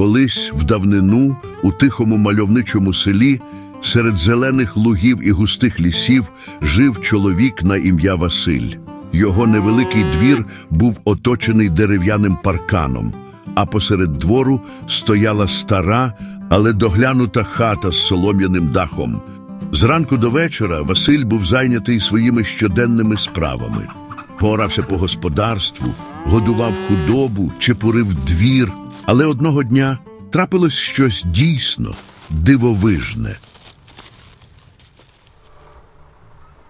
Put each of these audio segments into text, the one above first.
Колись в давнину у тихому мальовничому селі серед зелених лугів і густих лісів жив чоловік на ім'я Василь. Його невеликий двір був оточений дерев'яним парканом, а посеред двору стояла стара, але доглянута хата з солом'яним дахом. Зранку до вечора Василь був зайнятий своїми щоденними справами. Порався по господарству, годував худобу, чепурив двір. Але одного дня трапилось щось дійсно дивовижне.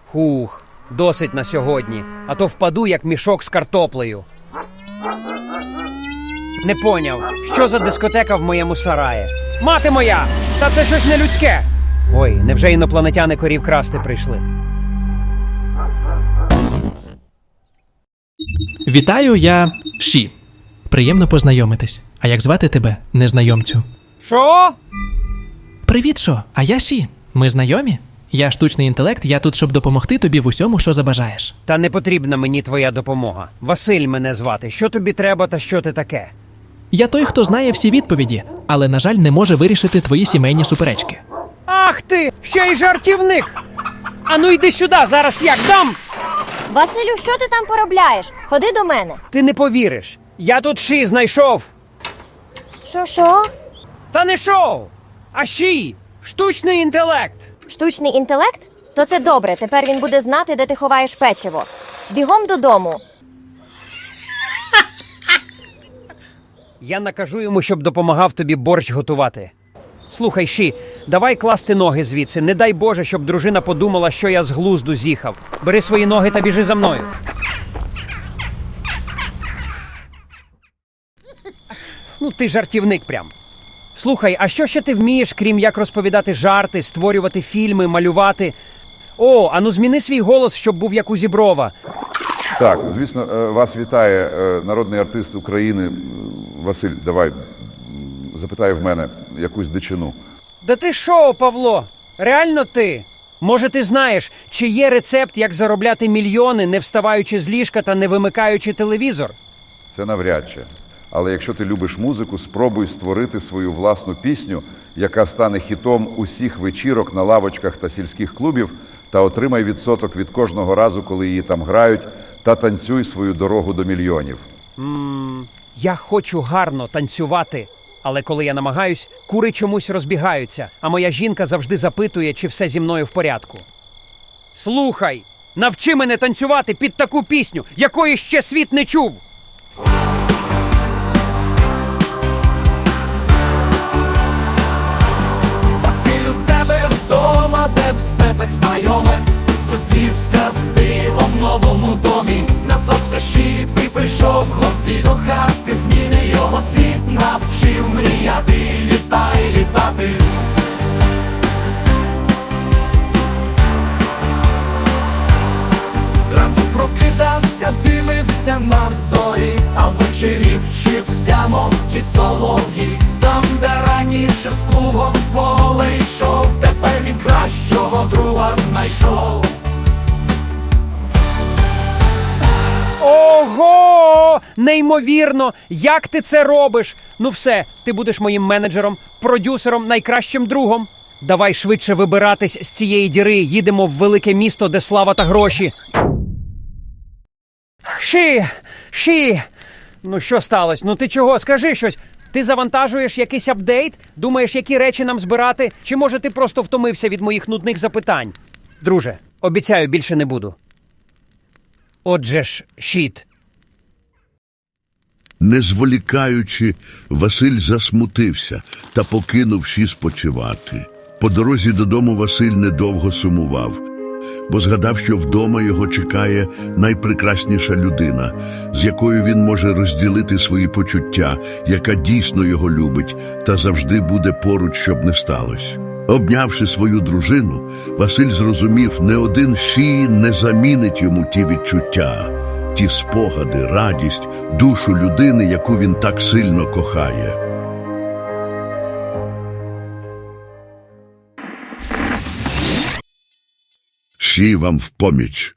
Хух, досить на сьогодні, а то впаду як мішок з картоплею. Не поняв, що за дискотека в моєму сараї. Мати моя! Та це щось не людське. Ой, невже інопланетяни корів красти прийшли? Вітаю, я Ші. Приємно познайомитись. А як звати тебе, незнайомцю? Що? Привіт, Шо, а я Ші. Ми знайомі? Я штучний інтелект, я тут, щоб допомогти тобі в усьому, що забажаєш. Та не потрібна мені твоя допомога. Василь мене звати. Що тобі треба та що ти таке? Я той, хто знає всі відповіді, але, на жаль, не може вирішити твої сімейні суперечки. Ах ти! Ще й жартівник! Ану йди сюди, зараз як дам! Василю, що ти там поробляєш? Ходи до мене. Ти не повіриш. Я тут ші знайшов. Що, що? Та не шоу, а ші! Штучний інтелект. Штучний інтелект? То це добре. Тепер він буде знати, де ти ховаєш печиво. Бігом додому. Я накажу йому, щоб допомагав тобі борщ готувати. Слухай, Ші, давай класти ноги звідси. Не дай Боже, щоб дружина подумала, що я з глузду з'їхав. Бери свої ноги та біжи за мною. Ну, ти жартівник прям. Слухай, а що ще ти вмієш, крім як розповідати жарти, створювати фільми, малювати? О, ану зміни свій голос, щоб був як у Зіброва. Так, звісно, е, вас вітає е, народний артист України Василь. Давай м, запитай в мене якусь дичину. Да ти що, Павло? Реально ти? Може, ти знаєш, чи є рецепт, як заробляти мільйони, не вставаючи з ліжка та не вимикаючи телевізор? Це навряд чи. Але якщо ти любиш музику, спробуй створити свою власну пісню, яка стане хітом усіх вечірок на лавочках та сільських клубів, та отримай відсоток від кожного разу, коли її там грають, та танцюй свою дорогу до мільйонів. Я хочу гарно танцювати. Але коли я намагаюсь, кури чомусь розбігаються, а моя жінка завжди запитує, чи все зі мною в порядку. Слухай, навчи мене танцювати під таку пісню, якої ще світ не чув. Так знайоме, зустрівся з дивом в новому домі, назвався Щіп і прийшов в гості до хати, зміни його світ, навчив мріяти, літай, літати. Зранку прокидався, дивився на зорі, а ввечері вчився, мов ті солов'ї. Там, де раніше з плугом поле йшов, знайшов. Ого! Неймовірно! Як ти це робиш? Ну все, ти будеш моїм менеджером, продюсером, найкращим другом. Давай швидше вибиратись з цієї діри. Їдемо в велике місто, де слава та гроші. Ші! Ші! Ну що сталося? Ну ти чого? Скажи щось. Ти завантажуєш якийсь апдейт? Думаєш, які речі нам збирати? Чи може ти просто втомився від моїх нудних запитань? Друже, обіцяю, більше не буду. Отже ж, щит. Не зволікаючи, Василь засмутився та покинув Ші спочивати. По дорозі додому Василь недовго сумував, бо згадав, що вдома його чекає найпрекрасніша людина, з якою він може розділити свої почуття, яка дійсно його любить та завжди буде поруч, щоб не сталося. Обнявши свою дружину, Василь зрозумів, не один Ші не замінить йому ті відчуття, ті спогади, радість, душу людини, яку він так сильно кохає. Ші вам в поміч.